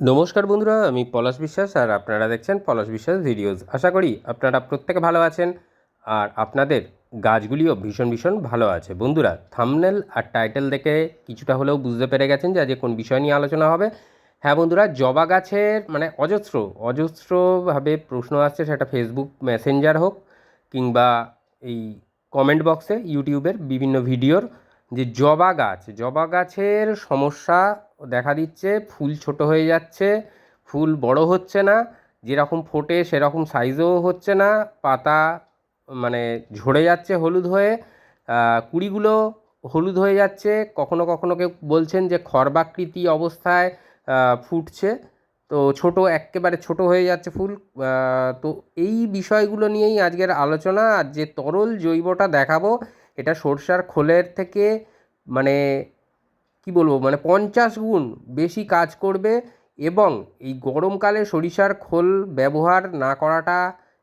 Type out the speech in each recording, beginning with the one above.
নমস্কার বন্ধুরা, আমি পলাশ বিশ্বাস আর আপনারা দেখছেন পলাশ বিশ্বাস ভিডিওস। আশা করি আপনারা প্রত্যেকে ভালো আছেন আর আপনাদের গাছগুলিও ভীষণ ভীষণ ভালো আছে। বন্ধুরা থামনেল আর টাইটেল দেখে কিছুটা হলেও বুঝতে পেরে গেছেন যে আজকে কোন বিষয় নিয়ে আলোচনা হবে। হ্যাঁ বন্ধুরা, জবা গাছের মানে অজস্র, অজস্রভাবে প্রশ্ন আসছে, সেটা ফেসবুক মেসেঞ্জার হোক কিংবা এই কমেন্ট বক্সে ইউটিউবের বিভিন্ন ভিডিওর যে জবা গাছ, জবা গাছের সমস্যা দেখা দিচ্ছে, ফুল ছোট হয়ে যাচ্ছে, ফুল বড় হচ্ছে না, যেরকম ফোটে সেরকম সাইজও হচ্ছে না, পাতা মানে ঝরে যাচ্ছে হলুদ হয়ে কুড়িগুলো হলুদ হয়ে যাচ্ছে, কখনো কখনো কেউ বলছেন যে খরবাকৃতি অবস্থায় ফুটছে, তো ছোট, এক্কেবারে ছোট হয়ে যাচ্ছে ফুল তো এই বিষয়গুলো নিয়েই আজকের আলোচনা, আর যে তরল জৈবটা দেখাবো, এটা সরষার খোলের থেকে মানে কি বলব? মানে পঞ্চাশ গুণ বেশি কাজ করবে এবং এই গরমকালে সরিষার খোল ব্যবহার না করাটা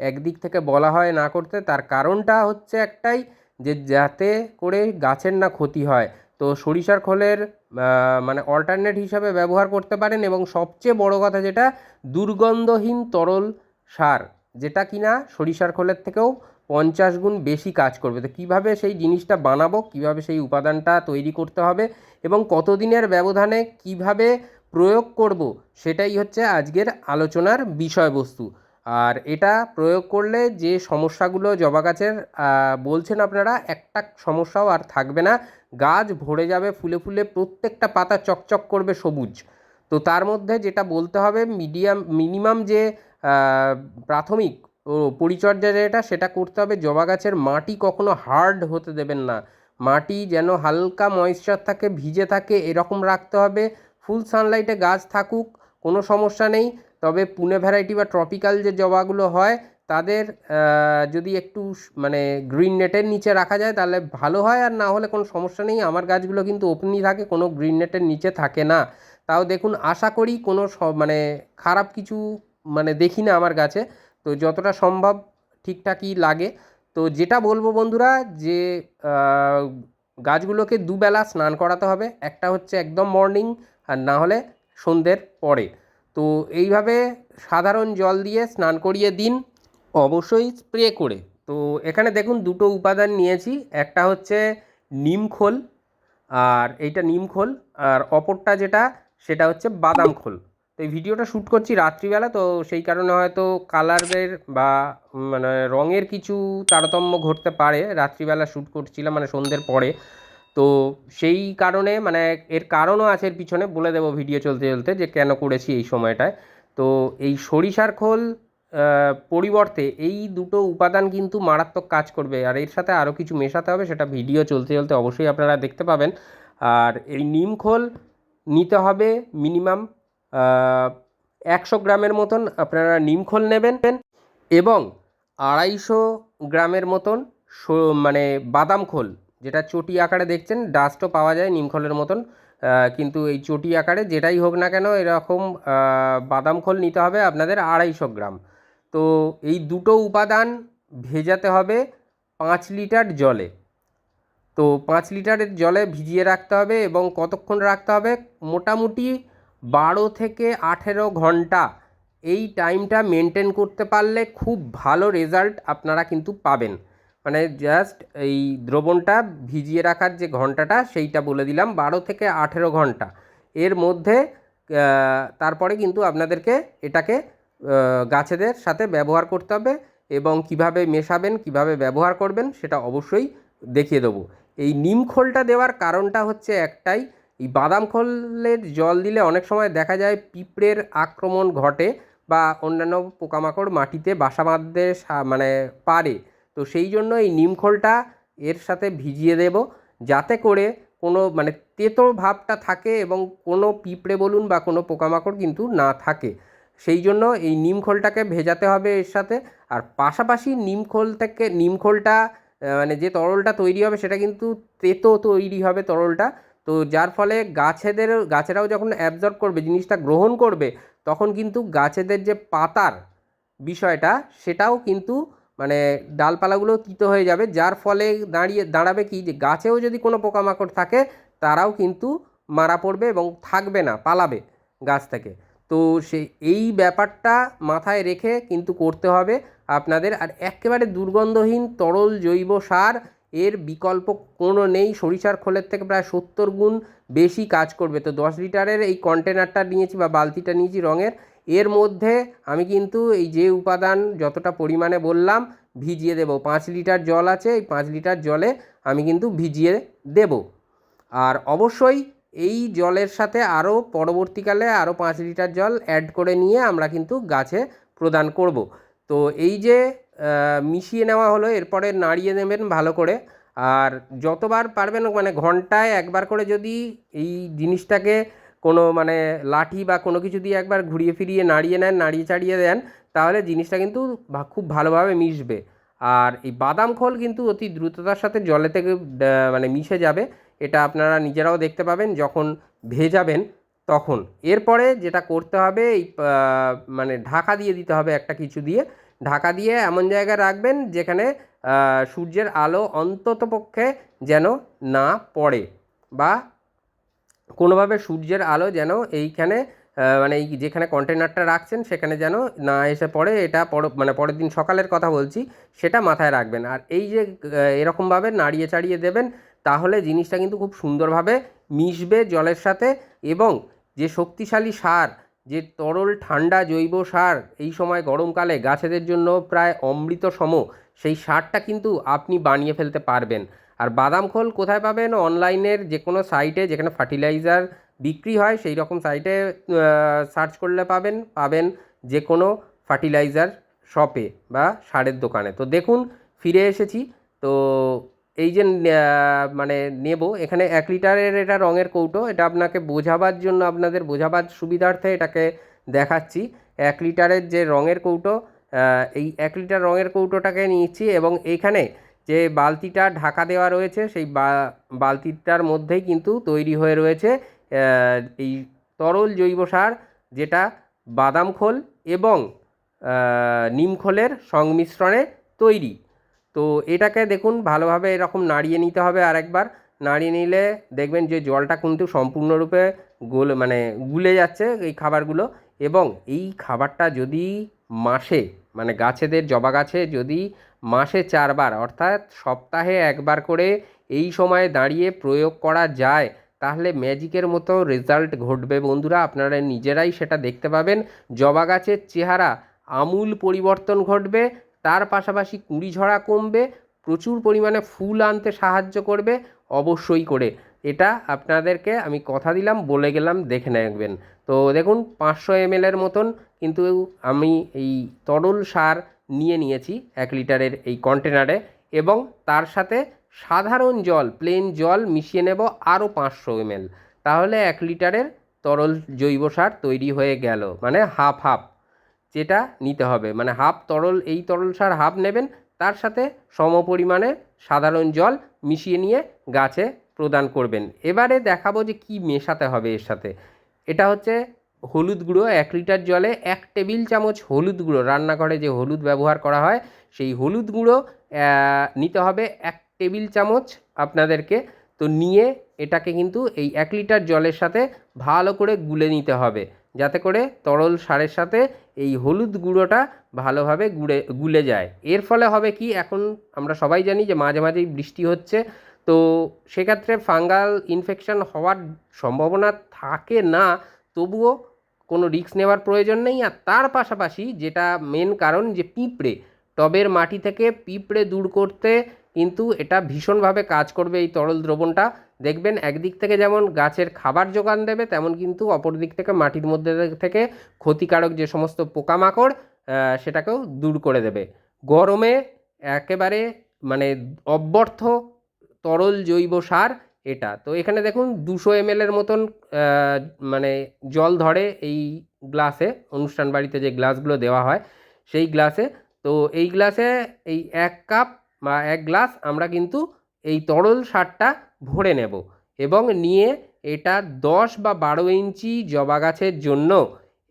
একদিক থেকে বলা হয় না করতে, তার কারণটা হচ্ছে একটাই যে যাতে করে গাছের না ক্ষতি হয়। তো সরিষার খোলের মানে অল্টারনেট হিসাবে ব্যবহার করতে পারেন এবং সবচেয়ে বড় কথা যেটা, দুর্গন্ধহীন তরল সার, যেটা কিনা সরিষার খোলের থেকেও পঞ্চাশ গুণ বেশি কাজ করবে। তো কীভাবে সেই জিনিসটা বানাবো, কীভাবে সেই উপাদানটা তৈরি করতে হবে এবং কতদিনের ব্যবধানে কীভাবে প্রয়োগ করব, সেটাই হচ্ছে আজকের আলোচনার বিষয়বস্তু। আর এটা প্রয়োগ করলে যে সমস্যাগুলো জবা গাছের বলছেন আপনারা, একটা সমস্যাও আর থাকবে না। গাছ ভরে যাবে, ফুলে ফুলে প্রত্যেকটা পাতা চকচক করবে সবুজ। তো তার মধ্যে যেটা বলতে হবে, মিডিয়াম, মিনিমাম যে প্রাথমিক পরিচর্যা যেটা, সেটা করতে হবে। জবা গাছের মাটি কখনো হার্ড হতে দেবেন না। মাটি যেন হালকা ময়েশ্চার থাকে, ভিজে থাকে, এরকম রাখতে হবে। ফুল সানলাইটে গাছ থাকুক, কোনো সমস্যা নেই। তবে পুনে ভ্যারাইটি বা ট্রপিক্যাল যে জবাগুলো হয়, তাদের যদি একটু মানে গ্রিন নেটের নিচে রাখা যায়, তাহলে ভালো হয়। আর না হলে কোনো সমস্যা নেই। আমার গাছগুলো কিন্তু ওপেনই থাকে, কোনো গ্রিন নেটের নিচে থাকে না। তাও দেখুন, আশা করি কোনো মানে খারাপ কিছু মানে দেখি না আমার গাছে। তো যতটা সম্ভব ঠিকঠাকই লাগে। তো যেটা বলব বন্ধুরা যে গাছগুলোকে দুবেলা স্নান করাতে হবে। একটা হচ্ছে একদম মর্নিং আর না হলে সন্ধ্যের পরে। তো এইভাবে সাধারণ জল দিয়ে স্নান করিয়ে দিন। অবশ্যই স্প্রে করে। তো এখানে দেখুন দুটো উপাদান নিয়েছি। একটা হচ্ছে নিমখোল আর এইটা নিমখোল আর অপরটা যেটা, সেটা হচ্ছে বাদাম খোল। তো এই ভিডিওটা শ্যুট করছি রাত্রিবেলা, তো সেই কারণে হয়তো কালারের বা মানে রঙের কিছু তারতম্য ঘটতে পারে। রাত্রিবেলা শ্যুট করছিলাম মানে সন্ধ্যের পরে। তো সেই কারণে মানে এর কারণও আছে এর পিছনে, বলে দেবো ভিডিও চলতে চলতে যে কেন করেছি এই সময়টায়। তো এই সরিষার খোল পরিবর্তে এই দুটো উপাদান কিন্তু মারাত্মক কাজ করবে। আর এর সাথে আরও কিছু মেশাতে হবে, সেটা ভিডিও চলতে চলতে অবশ্যই আপনারা দেখতে পাবেন। আর এই নিম খোল নিতে হবে মিনিমাম একশো গ্রামের মতন আপনারা নিম খোল নেবেন এবং আড়াইশো গ্রামের মতন মানে বাদাম খোল, যেটা চটি আকারে দেখছেন ডাস্টও পাওয়া যায় নিমখোলের মতন। কিন্তু এই চটি আকারে যেটাই হোক না কেন এরকম বাদাম খোল নিতে হবে আপনাদের আড়াইশো গ্রাম। তো এই দুটো উপাদান ভেজাতে হবে পাঁচ লিটার জলে। তো পাঁচ লিটারের জলে ভিজিয়ে রাখতে হবে এবং কতক্ষণ রাখতে হবে? মোটামুটি বারো থেকে আঠেরো ঘণ্টা এই টাইমটা মেনটেন করতে পারলে খুব ভালো রেজাল্ট আপনারা কিন্তু পাবেন। মানে জাস্ট এই দ্রবণটা ভিজিয়ে রাখার যে ঘন্টাটা, সেইটা বলে দিলাম, বারো থেকে আঠেরো ঘণ্টা। এর মধ্যে তারপরে কিন্তু আপনাদেরকে এটাকে গাছেদের সাথে ব্যবহার করতে হবে এবং কীভাবে মেশাবেন, কীভাবে ব্যবহার করবেন, সেটা অবশ্যই দেখিয়ে দেবো। এই নিম খোলটা দেওয়ার কারণটা হচ্ছে একটাই এই বাদাম খোলের জল দিলে অনেক সময় দেখা যায় পিঁপড়ের আক্রমণ ঘটে বা অন্যান্য পোকামাকড় মাটিতে বাসা বাঁধতে মানে পারে। তো সেই জন্য এই নিম খোলটা এর সাথে ভিজিয়ে দেব যাতে করে কোনো মানে তেতো ভাবটা থাকে এবং কোনো পিঁপড়ে বলুন বা কোনো পোকামাকড় কিন্তু না থাকে। সেই জন্য এই নিম খোলটাকে ভেজাতে হবে এর সাথে। আর পাশাপাশি নিম খোল থেকে, নিম খোলটা মানে যে তরলটা তৈরি হবে সেটা কিন্তু তেতো তৈরি হবে তরলটা। তো যার ফলে গাছেদের, গাছেরাও যখন অ্যাবজর্ব করবে, জিনিসটা গ্রহণ করবে, তখন কিন্তু গাছেদের যে পাতার বিষয়টা, সেটাও কিন্তু মানে ডালপালাগুলো তিতো হয়ে যাবে। যার ফলে দাঁড়িয়ে, দাঁড়াবে কি? যে গাছেও যদি কোনো পোকামাকড় থাকে, তারাও কিন্তু মারা পড়বে এবং থাকবে না, পালাবে গাছ থেকে। তো সে, এই ব্যাপারটা মাথায় রেখে কিন্তু করতে হবে আপনাদের। আর একেবারে দুর্গন্ধহীন তরল জৈব সার এর বিকল্প কোনো নেই। সরিষার খোলের থেকে প্রায় সত্তর গুণ বেশি কাজ করবে। তো দশ লিটারের এই কন্টেনারটা নিয়েছি বা বালতিটা নিয়েছি রঙের। এর মধ্যে আমি কিন্তু এই যে উপাদান যতটা পরিমাণে বললাম, ভিজিয়ে দেবো। পাঁচ লিটার জল আছে, এই পাঁচ লিটার জলে আমি কিন্তু ভিজিয়ে দেবো। আর অবশ্যই এই জলের সাথে আরও পরবর্তীকালে আরও পাঁচ লিটার জল অ্যাড করে নিয়ে আমরা কিন্তু গাছে প্রদান করব। তো এই যে মিশিয়ে নেওয়া হলো, এরপরে নাড়িয়ে নেবেন ভালো করে। আর যতবার পারবেন মানে ঘন্টায় একবার করে যদি এই জিনিসটাকে কোনো মানে লাঠি বা কোনো কিছু দিয়ে একবার ঘুরিয়ে ফিরিয়ে নাড়িয়ে নেন, নাড়িয়ে চাড়িয়ে দেন, তাহলে জিনিসটা কিন্তু খুব ভালোভাবে মিশবে। আর এই বাদাম খোল কিন্তু অতি দ্রুততার সাথে জলে থেকে মানে মিশে যাবে। এটা আপনারা নিজেরাও দেখতে পাবেন, যখন ভেজাবেন তখন। এরপরে যেটা করতে হবে, এই মানে ঢাকা দিয়ে দিতে হবে একটা কিছু দিয়ে। ঢাকা দিয়ে এমন জায়গায় রাখবেন যেখানে সূর্যের আলো অন্তত পক্ষে যেন না পড়ে বা কোনোভাবে সূর্যের আলো যেন এইখানে মানে এই যেখানে কন্টেনারটা রাখছেন সেখানে যেন না এসে পড়ে। এটা পর মানে পরের দিন সকালের কথা বলছি, সেটা মাথায় রাখবেন। আর এই যে এরকমভাবে নাড়িয়ে চাড়িয়ে দেবেন, তাহলে জিনিসটা কিন্তু খুব সুন্দরভাবে মিশবে জলের সাথে এবং যে শক্তিশালী সার, যে তরল ঠান্ডা জৈব সার এই সময় গরমকালে গাছেদের জন্য প্রায় অমৃত সম সেই সারটা কিন্তু আপনি বানিয়ে ফেলতে পারবেন। আর বাদাম খোল কোথায় পাবেন? অনলাইনের যে কোনো সাইটে যেখানে ফার্টিলাইজার বিক্রি হয়, সেই রকম সাইটে সার্চ করলে পাবেন পাবেন যে কোনো ফার্টিলাইজার শপে বা সারের দোকানে। তো দেখুন, ফিরে এসেছি। তো এই যে মানে নেব, এখানে এক লিটারের এটা রঙের কৌটো, এটা আপনাকে বোঝাবার জন্য আপনাদের বোঝাবার সুবিধার্থে এটাকে দেখাচ্ছি। এক লিটারের যে রঙের কৌটো এই এক লিটার রঙের কৌটোটাকে নিয়েছি এবং এইখানে যে বালতিটা ঢাকা দেওয়া রয়েছে, সেই বালতিটার মধ্যেই কিন্তু তৈরি হয়ে রয়েছে এই তরল জৈব সার, যেটা বাদাম খোল এবং নিমখোলের সংমিশ্রণে তৈরি। তো এটাকে দেখুন ভালোভাবে এরকম নাড়িয়ে নিতে হবে আরেকবার। নাড়িয়ে নিলে দেখবেন যে জলটা কিন্তু সম্পূর্ণরূপে গলে মানে গুলে যাচ্ছে এই খাবারগুলো এবং এই খাবারটা যদি মাসে মানে গাছেদের জবা গাছে যদি মাসে চারবার অর্থাৎ সপ্তাহে একবার করে এই সময়ে দাঁড়িয়ে প্রয়োগ করা যায়, তাহলে ম্যাজিকের মতো রেজাল্ট ঘটবে বন্ধুরা। আপনারা নিজেরাই সেটা দেখতে পাবেন। জবা গাছের চেহারা আমূল পরিবর্তন ঘটবে তার পাশাপাশি কুঁড়ি ঝরা কমবে, প্রচুর পরিমাণে ফুল আনতে সাহায্য করবে, অবশ্যই করে। এটা আপনাদেরকে আমি কথা দিলাম, বলে গেলাম, দেখে নেবেন। তো দেখুন, পাঁচশো এমএলের মতন কিন্তু আমি এই তরল সার নিয়ে নিয়েছি এক লিটারের এই কন্টেনারে এবং তার সাথে সাধারণ জল, প্লেন জল মিশিয়ে নেব আরও পাঁচশো এমএল। তাহলে এক লিটারের তরল জৈব সার তৈরি হয়ে গেল মানে হাফ হাফ। যেটা নিতে হবে। মানে হাফ তরল, এই তরল সার হাফ নেবেন, তার সাথে সম পরিমাণে সাধারণ জল মিশিয়ে নিয়ে গাছে প্রদান করবেন। এবারে দেখাবো যে কি মেশাতে হবে এর সাথে। এটা হচ্ছে হলুদ গুঁড়ো, এক লিটার জলে এক টেবিল চামচ হলুদ গুঁড়ো। রান্নাঘরে যে হলুদ ব্যবহার করা হয়, সেই হলুদ গুঁড়ো নিতে হবে এক টেবিল চামচ আপনাদেরকে। তো নিয়ে এটাকে কিন্তু এই এক লিটার জলের সাথে ভালো করে গুলে নিতে হবে। যাতে করে তরল সারের সাথে এই হলুদ গুঁড়োটা ভালোভাবে গুড়ে, গুলে যায়। এর ফলে হবে কি? এখন আমরা সবাই জানি যে মাঝে মাঝেই বৃষ্টি হচ্ছে। তো সেক্ষেত্রে ফাঙ্গাল ইনফেকশন হওয়ার সম্ভাবনা থাকে না, তবুও কোনো রিস্ক নেওয়ার প্রয়োজন নেই। আর তার পাশাপাশি যেটা মেন কারণ যে পিঁপড়ে, টবের মাটি থেকে পিঁপড়ে দূর করতে কিন্তু এটা ভীষণভাবে কাজ করবে এই তরল দ্রবণটা। দেখবেন একদিক থেকে যেমন গাছের খাবার যোগান দেবে, তেমন কিন্তু অপর দিক থেকে মাটির মধ্যে থেকে ক্ষতিকারক যে সমস্ত পোকামাকড় সেটাকেও দূর করে দেবে। গরমে একেবারে মানে অব্যর্থ তরল জৈব সার এটা। তো এখানে দেখুন দুশো এম এমএলের মতন মানে জল ধরে এই গ্লাসে, অনুষ্ঠান বাড়িতে যে গ্লাসগুলো দেওয়া হয়, সেই গ্লাসে। তো এই গ্লাসে এই এক কাপ বা এক গ্লাস আমরা কিন্তু এই তরল সারটা ভরে নেব এবং নিয়ে এটা দশ বা বারো ইঞ্চি জবা গাছের জন্য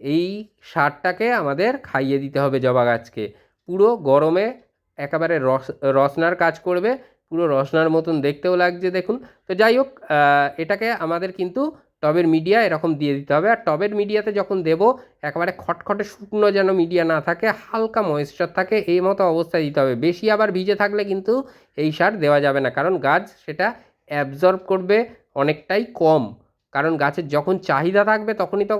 এই সারটাকে আমাদের খাইয়ে দিতে হবে জবা গাছকে। পুরো গরমে একেবারে রস, রসনার কাজ করবে, পুরো রসনার মতন দেখতেও লাগছে দেখুন। তো যাই হোক এটাকে আমাদের কিন্তু টবের মিডিয়া এরকম দিয়ে দিতে হবে। আর টবের মিডিয়াতে যখন দেবো, একেবারে খটখটে শুকনো যেন মিডিয়া না থাকে, হালকা ময়েশ্চার থাকে, এই মতো অবস্থায় দিতে হবে। বেশি আবার ভিজে থাকলে কিন্তু এই সার দেওয়া যাবে না। কারণ গাছ সেটা অ্যাবজর্ব করবে অনেকটাই কম। কারণ গাছের যখন চাহিদা থাকবে, তখনই তো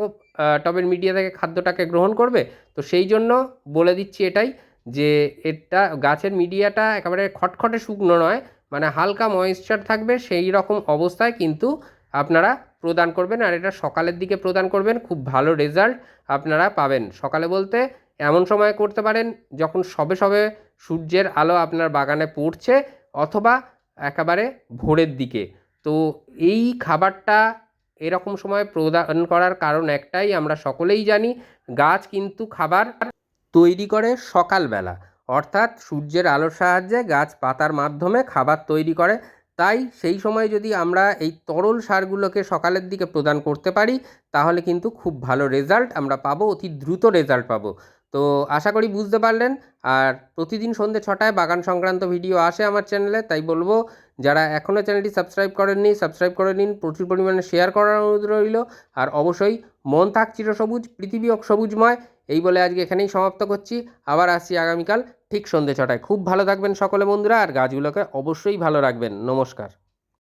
টবের মিডিয়া থেকে খাদ্যটাকে গ্রহণ করবে। তো সেই জন্য বলে দিচ্ছি এটাই যে, এটা গাছের মিডিয়াটা একেবারে খটখটে শুকনো নয় মানে হালকা ময়েশ্চার থাকবে সেই রকম অবস্থায় কিন্তু আপনারা প্রদান করবেন আর এটা সকালের দিকে প্রদান করবেন, খুব ভালো রেজাল্ট আপনারা পাবেন। সকালে বলতে এমন সময় করতে পারেন যখন সবে সবে সূর্যের আলো আপনার বাগানে পড়ছে অথবা একেবারে ভোরের দিকে। তো এই খাবারটা এরকম সময় প্রদান করার কারণ একটাই, আমরা সকলেই জানি, গাছ কিন্তু খাবার তৈরি করে সকালবেলা। অর্থাৎ সূর্যের আলোর সাহায্যে গাছ পাতার মাধ্যমে খাবার তৈরি করে তাই সেই সময় যদি আমরা এই তরল সারগুলোকে সকালের দিকে প্রদান করতে পারি, তাহলে কিন্তু খুব ভালো রেজাল্ট আমরা পাবো, অতি দ্রুত রেজাল্ট পাবো। তো আশা করি বুঝতে পারলেন। আর প্রতিদিন সন্ধ্যে ছটায় বাগান সংক্রান্ত ভিডিও আসে আমার চ্যানেলে তাই বলব, যারা এখনও চ্যানেলটি সাবস্ক্রাইব করেননি সাবস্ক্রাইব করে নিন। প্রচুর পরিমাণে শেয়ার করার অনুরোধ রইল। আর অবশ্যই মন থাক চিরসবুজ, পৃথিবী সবুজময়। এই বলে আজকে এখানেই সমাপ্ত করছি। আবার আসছি আগামীকাল ঠিক সন্ধ্যে ছটায়। খুব ভালো থাকবেন সকলে বন্ধুরা আর গাছগুলোকে অবশ্যই ভালো রাখবেন। নমস্কার।